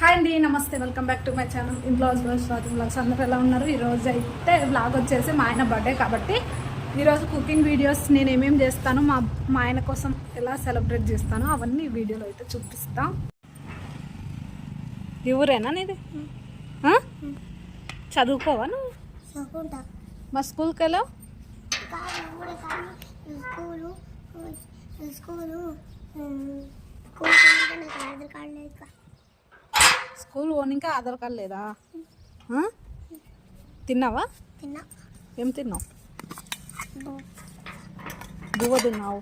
Hi అండి నమస్తే welcome back to my channel. ఇంట్లో స్వాతి బ్లాగ్స్ అందరూ ఎలా ఉన్నారు? ఈ రోజు అయితే బ్లాగ్ వచ్చేసి మా ఆయన బర్త్డే కాబట్టి ఈరోజు కుకింగ్ వీడియోస్ నేను ఏమేమి చేస్తాను మా మా ఆయన కోసం ఎలా సెలబ్రేట్ చేస్తానో అవన్నీ వీడియోలో అయితే చూపిస్తా. ఈ ఊరేనా నీది? చదువుకోవా నువ్వు? మా స్కూల్కి వెళ్ళావు? స్కూలు స్కూలు స్కూల్ నాకు ఆధార్ కార్డు లేదు కా. స్కూల్ పోనీకా ఆధార్ కార్డు లేదా? ఆ? తిన్నావా? తిన్నా. ఏం తిన్నావు? బువ్వ తిన్నావు?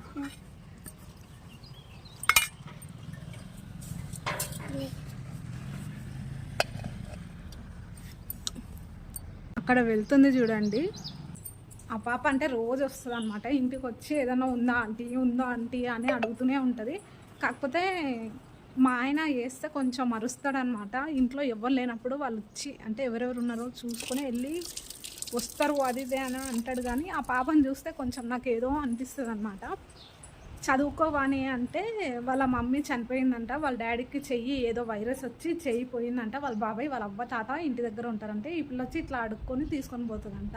అక్కడ వెళ్తుంది చూడండి. ఆ పాప అంటే రోజు వస్తుంది అనమాట ఇంటికి వచ్చి ఏదైనా ఉందా ఆంటీ ఉందా ఆంటీ అని అడుగుతూనే ఉంటుంది. కాకపోతే మా ఆయన వేస్తే కొంచెం అరుస్తాడనమాట ఇంట్లో ఎవరు లేనప్పుడు వాళ్ళు వచ్చి అంటే ఎవరెవరు ఉన్నారో చూసుకొని వెళ్ళి వస్తారు అది ఇదే అని అంటాడు. కానీ ఆ పాపను చూస్తే కొంచెం నాకు ఏదో అనిపిస్తుంది అనమాట చదువుకోవాని అంటే వాళ్ళ మమ్మీ చనిపోయిందంట వాళ్ళ డాడీకి చెయ్యి ఏదో వైరస్ వచ్చి చెయ్యి పోయిందంట వాళ్ళ బాబాయ్ వాళ్ళ అవ్వ తాత ఇంటి దగ్గర ఉంటారంటే ఈ పిల్ల వచ్చి ఇట్లా అడుక్కొని తీసుకొని పోతుందంట.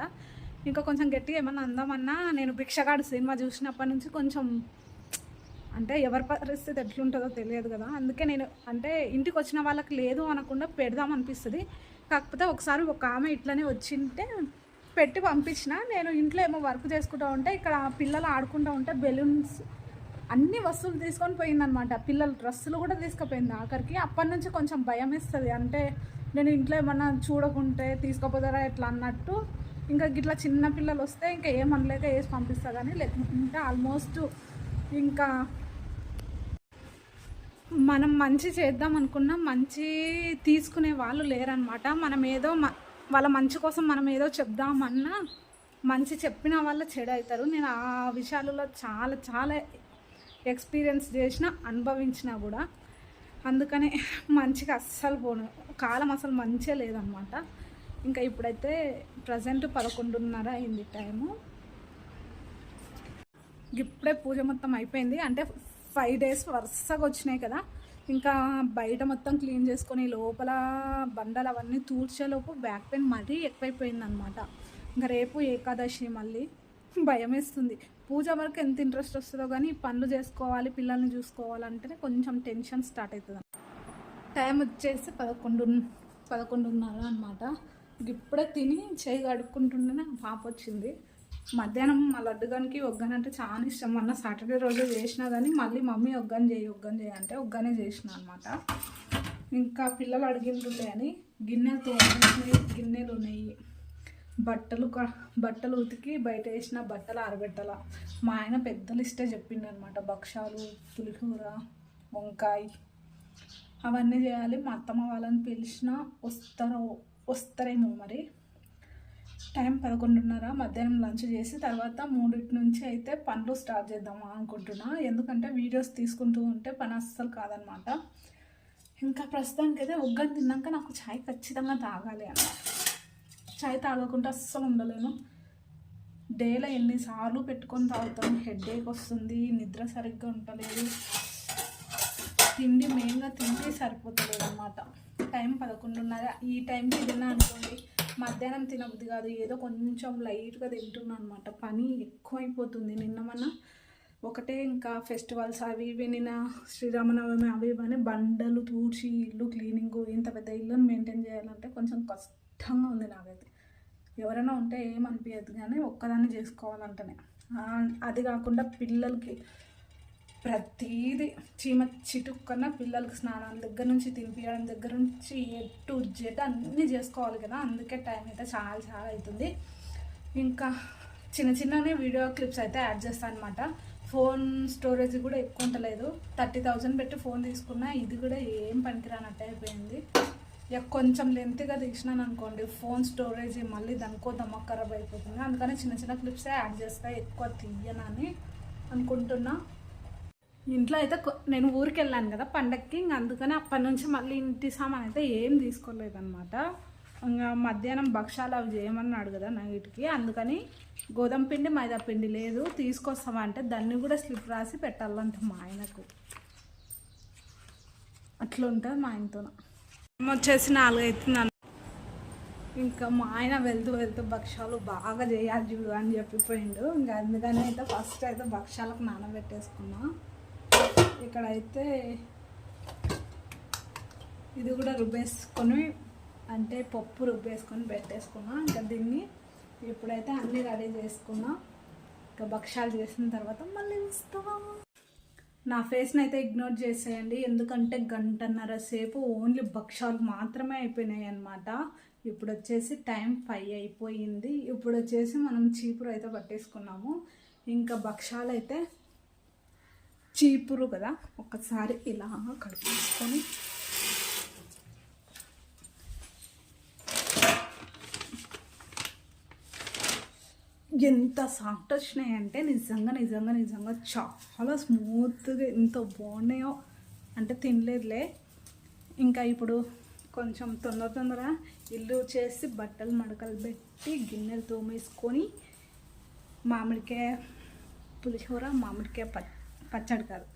ఇంకా కొంచెం గట్టిగా ఏమన్నా అందామన్నా నేను భిక్షగాడు సినిమా చూసినప్పటి నుంచి కొంచెం అంటే ఎవరి పరిస్థితి ఎట్లుంటుందో తెలియదు కదా. అందుకే నేను అంటే ఇంటికి వచ్చిన వాళ్ళకి లేదు అనకుండా పెడదాం అనిపిస్తుంది. కాకపోతే ఒకసారి ఒక ఆమె ఇట్లనే వచ్చింటే పెట్టి పంపించిన నేను ఇంట్లో ఏమో వర్క్ చేసుకుంటూ ఉంటే ఇక్కడ పిల్లలు ఆడుకుంటూ ఉంటే బెలూన్స్ అన్ని వస్తువులు తీసుకొని పోయిందనమాట. పిల్లల డ్రెస్సులు కూడా తీసుకుపోయింది ఆఖరికి. అప్పటి నుంచి కొంచెం భయం ఇస్తుంది అంటే నేను ఇంట్లో ఏమన్నా చూడకుంటే తీసుకుపోతారా ఎట్లా అన్నట్టు. ఇంకా గిట్లా చిన్న పిల్లలు వస్తే ఇంకా ఏమనలేక వేసి పంపిస్తా కానీ లేకుంటే ఆల్మోస్ట్ ఇంకా మనం మంచి చేద్దాం అనుకున్నా మంచి తీసుకునే వాళ్ళు లేరనమాట మనం ఏదో మ- వాళ్ళ మంచి కోసం మనం ఏదో చెప్దామన్నా మంచి చెప్పిన వాళ్ళు చెడు అవుతారు నేను ఆ విషయాలలో చాలా చాలా ఎక్స్పీరియన్స్ చేసిన అనుభవించిన కూడా అందుకనే మంచిగా అస్సలు పోను. కాలం అసలు మంచిగా లేదనమాట ఇంకా ఇప్పుడైతే ప్రజెంట్ పదకొండున్నర అయింది టైము. ఇప్పుడే పూజ మొత్తం అయిపోయింది. అంటే ఫైవ్ డేస్ వరుసగా వచ్చినాయి కదా. ఇంకా బయట మొత్తం క్లీన్ చేసుకొని లోపల బండలు అవన్నీ తూడ్చేలోపు బ్యాక్ పెయిన్ మరీ ఎక్కువైపోయింది అనమాట ఇంకా రేపు ఏకాదశి మళ్ళీ భయం వేస్తుంది పూజ వరకు ఎంత ఇంట్రెస్ట్ వస్తుందో కానీ పనులు చేసుకోవాలి పిల్లల్ని చూసుకోవాలంటేనే కొంచెం టెన్షన్ స్టార్ట్ అవుతుంది. టైం వచ్చేసి పదకొండు పదకొండున్నర అనమాట ఇప్పుడే తిని చేయి కడుక్కుంటుండేనే పాప వచ్చింది మధ్యాహ్నం మా లడ్డుగానికి ఒగ్గని అంటే చాలా ఇష్టం. మొన్న సాటర్డే రోజు చేసినా కానీ మళ్ళీ మమ్మీ ఒగ్గని చేయి ఒగ్గని చేయి అంటే ఒగ్గనే చేసిన అనమాట ఇంకా పిల్లలు అడిగింటుండే అని గిన్నెలు తోమినాయి గిన్నెలు ఉన్నాయి బట్టలు బట్టలు ఉతికి బయట వేసిన బట్టలు ఆరబెట్టాల. మా ఆయన పెద్ద లిస్టే చెప్పిండనమాట భక్షాలు పులిహోర వంకాయ అవన్నీ చేయాలి. మా అత్తమ్మ వాళ్ళని పిలిచిన వస్తారో వస్తారేమో మరి. టైం పదకొండున్నర మధ్యాహ్నం లంచ్ చేసి తర్వాత మూడింటి నుంచి అయితే పనులు స్టార్ట్ చేద్దాం అనుకుంటున్నా. ఎందుకంటే వీడియోస్ తీసుకుంటూ ఉంటే పని అస్సలు కాదనమాట. ఇంకా ప్రస్తుతానికి అయితే ఒగ్గని తిన్నాక నాకు చాయ్ ఖచ్చితంగా తాగాలి అన్న. చాయ్ తాగకుండా అస్సలు ఉండలేను. డేలో ఎన్నిసార్లు పెట్టుకొని తాగుతాను. హెడేక్ వస్తుంది నిద్ర సరిగ్గా ఉండలేదు తిండి మెయిన్గా తింటే సరిపోతలేదు అనమాట టైం పదకొండున్నర. ఈ టైంకి తిన్నా అనుకోండి మధ్యాహ్నం తినబుద్ది కాదు. ఏదో కొంచెం లైట్గా తింటున్నాను అనమాట పని ఎక్కువైపోతుంది. నిన్న మన ఒకటే ఇంకా ఫెస్టివల్స్ అవి ఇవి నిన్న శ్రీరామనవమి అవి ఇవన్నీ బండలు తూర్చి ఇల్లు క్లీనింగ్ ఇంత పెద్ద ఇల్లుని మెయింటైన్ చేయాలంటే కొంచెం కష్టంగా ఉంది నాకైతే. ఎవరైనా ఉంటే ఏమనిపించదు కానీ ఒక్కదాన్ని చేసుకోవాలంటేనే. అది కాకుండా పిల్లలకి ప్రతీది చీమ చిటుక్కన పిల్లలకి స్నానాల దగ్గర నుంచి తినిపించడం దగ్గర నుంచి ఏ టు జెడ్ అన్నీ చేసుకోవాలి కదా. అందుకే టైం అయితే చాలా చాలా అవుతుంది. ఇంకా చిన్న చిన్ననే వీడియో క్లిప్స్ అయితే యాడ్ చేస్తాను అనమాట ఫోన్ స్టోరేజ్ కూడా ఎక్కువ ఉండలేదు థర్టీ థౌజండ్ పెట్టి ఫోన్ తీసుకున్నా ఇది కూడా ఏం పనికిరానట్టు అయిపోయింది. ఇక కొంచెం లెంత్గా తీసినాను అనుకోండి ఫోన్ స్టోరేజ్ మళ్ళీ దానికో దమ్మక్ ఖరాబ్ అయిపోతుంది. అందుకని చిన్న చిన్న క్లిప్సే యాడ్ చేస్తా ఎక్కువ తీయనని అనుకుంటున్నా. ఇంట్లో అయితే నేను ఊరికి వెళ్ళాను కదా పండక్కి ఇంక అందుకని అప్పటి నుంచి మళ్ళీ ఇంటి సామాన్ అయితే ఏం తీసుకోలేదన్నమాట. ఇంకా మధ్యాహ్నం భక్షాలు అవి చేయమన్నాడు కదా నైట్కి అందుకని గోధుమ పిండి మైదా పిండి లేదు తీసుకొస్తామంటే దాన్ని కూడా స్లిప్ రాసి పెట్టాలంట మా ఆయనకు. అట్లా ఉంటుంది మా ఆయనతో వచ్చేసి నాలుగైతున్నాను ఇంకా మా ఆయన వెళ్తూ వెళ్తూ భక్షాలు బాగా చేయాలి చూడు అని చెప్పిపోయిండు. ఇంకా అందుకని అయితే ఫస్ట్ అయితే భక్షాలకు నానబెట్టేసుకున్నాను ఇక్కడైతే ఇది కూడా రుబ్బేసుకొని అంటే పప్పు రుబ్బేసుకొని పెట్టేసుకున్నాం. ఇంకా దీన్ని ఇప్పుడైతే అన్నీ రెడీ చేసుకున్నాం. ఇంకా భక్ష్యాలు చేసిన తర్వాత మళ్ళీ వస్తా నా ఫేస్ని అయితే ఇగ్నోర్ చేసేయండి. ఎందుకంటే గంటన్నర సేపు ఓన్లీ భక్ష్యాలు మాత్రమే అయిపోయినాయి అనమాట ఇప్పుడు వచ్చేసి టైం ఫైవ్ అయిపోయింది. ఇప్పుడు వచ్చేసి మనం చీపురు అయితే పట్టేసుకున్నాము. ఇంకా భక్ష్యాలు అయితే చీపురు కదా ఒకసారి ఇలా కడిపేసుకొని ఎంత సాఫ్ట్ వచ్చినాయంటే నిజంగా నిజంగా నిజంగా చాలా స్మూత్గా ఎంత బాగున్నాయో అంటే తినలేదులే. ఇంకా ఇప్పుడు కొంచెం తొందర తొందర ఇల్లు చేసి బట్టలు మడకలు పెట్టి గిన్నెలు తోమేసుకొని మామిడికాయ పులిహోర మామిడికాయ పచ్చి పచ్చడి కాదు.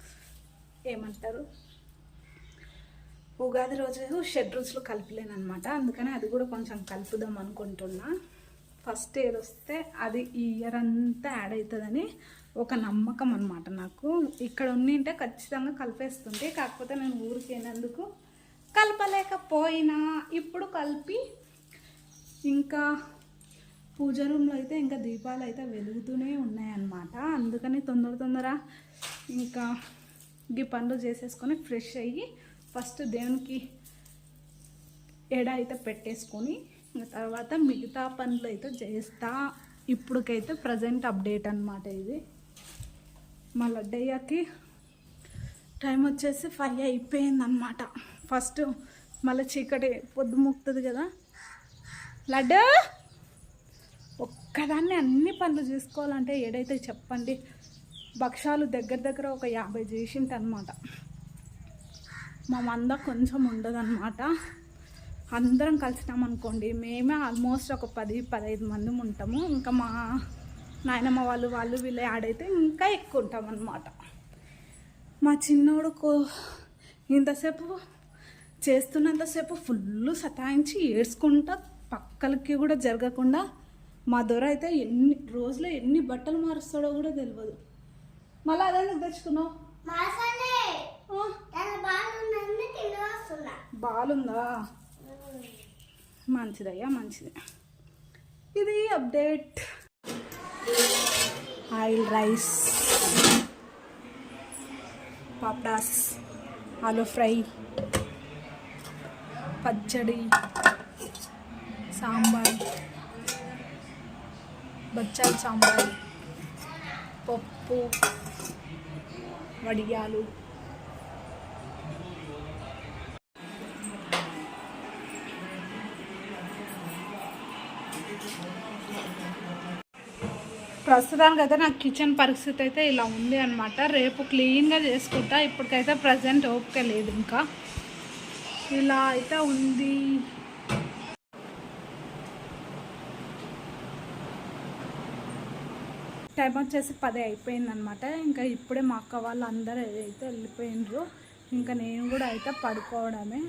ఏమంటారు? ఉగాది రోజు షెడ్ రుచులు కలిపలేనమాట అందుకని అది కూడా కొంచెం కలుపుదాం అనుకుంటున్నా. ఫస్ట్ ఇయర్ వస్తే అది ఈ ఇయర్ అంతా యాడ్ అవుతుందని ఒక నమ్మకం అనమాట నాకు. ఇక్కడ ఉండింటే ఖచ్చితంగా కలిపేస్తుంటే కాకపోతే నేను ఊరికి వెళ్ళినందుకు కలపలేకపోయినా. ఇప్పుడు కలిపి ఇంకా పూజ రూమ్లో అయితే ఇంకా దీపాలు అయితే వెలుగుతూనే ఉన్నాయన్నమాట. అందుకని తొందర తొందర ఇంకా ఈ పనులు చేసేసుకొని ఫ్రెష్ అయ్యి ఫస్ట్ దేవునికి ఎడ అయితే పెట్టేసుకొని ఇంకా తర్వాత మిగతా పనులు అయితే చేస్తా. ఇప్పుడుకైతే ప్రజెంట్ అప్డేట్ అనమాట ఇది. మా లడ్డయ్యకి టైం వచ్చేసి ఫైవ్ అయిపోయింది అనమాట ఫస్ట్ మళ్ళీ చీకటి పొద్దు ముక్తుంది కదా. లడ్డు! ఒక్కదాన్ని అన్ని పనులు చేసుకోవాలంటే ఏడైతే చెప్పండి. భక్షాలు దగ్గర దగ్గర ఒక యాభై చేసింట అనమాట మా మంద కొంచెం ఉండదన్నమాట. అందరం కలిసినాం అనుకోండి మేమే ఆల్మోస్ట్ ఒక పది పదహైదు మంది ఉంటాము. ఇంకా మా నాయనమ్మ వాళ్ళు వాళ్ళు వీళ్ళు యాడ్ అయితే ఇంకా ఎక్కువ ఉంటాం అన్నమాట మా చిన్నోడు కో ఇంతసేపు చేస్తున్నంతసేపు ఫుల్ సతాయించి ఏడ్చుకుంటా పక్కలకి కూడా జరగకుండా మా దొర అయితే ఎన్ని రోజులో ఎన్ని బట్టలు మారుస్తాడో కూడా తెలియదు మళ్ళీ అదే నువ్వు తెచ్చుకున్నావు? బాలుందా? మంచిదయ్యా మంచిది. ఇది అప్డేట్. Oil rice. పాపడాస్. ఆలు ఫ్రై. పచ్చడి. సాంబార్. బచ్చాల సాంబార్. పప్పు. వడియాలు. ప్రస్తుతానికి అయితే నాకు కిచెన్ పరిస్థితి అయితే ఇలా ఉంది అనమాట రేపు క్లీన్గా చేసుకుంటా. ఇప్పటికైతే ప్రజెంట్ ఓపిక లేదు ఇంకా. ఇలా అయితే ఉంది. టైం వచ్చేసి పది అయిపోయిందనమాట. ఇంకా ఇప్పుడే మా అక్క వాళ్ళు అందరూ అయితే వెళ్ళిపోయినరు ఇంకా నేను కూడా అయితే పడుకోవడమే.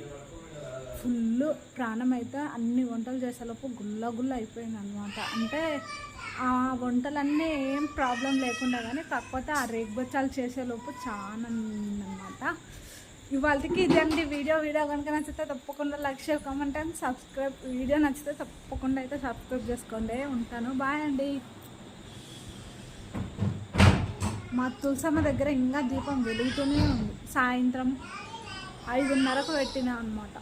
ఫుల్ ప్రాణం అయితే అన్ని వంటలు చేసేలోపు గుల్ల గుల్ల అయిపోయింది అనమాట అంటే ఆ వంటలన్నీ ఏం ప్రాబ్లం లేకుండా కానీ కాకపోతే ఆ రేగ్బచ్చాలు చేసేలోపు చాలా అనమాట ఇవాళకి ఇదండి వీడియో. వీడియో కనుక నచ్చితే తప్పకుండా like share comment and subscribe. Video నచ్చితే తప్పకుండా అయితే సబ్స్క్రైబ్ చేసుకోండి. ఉంటాను. బాయ్ అండి. మా తులసమ్మ దగ్గర ఇంకా దీపం వెలుగుతూనే ఉంది. సాయంత్రం ఐదున్నరకు పెట్టినా అనమాట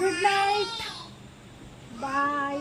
గుడ్ నైట్ బాయ్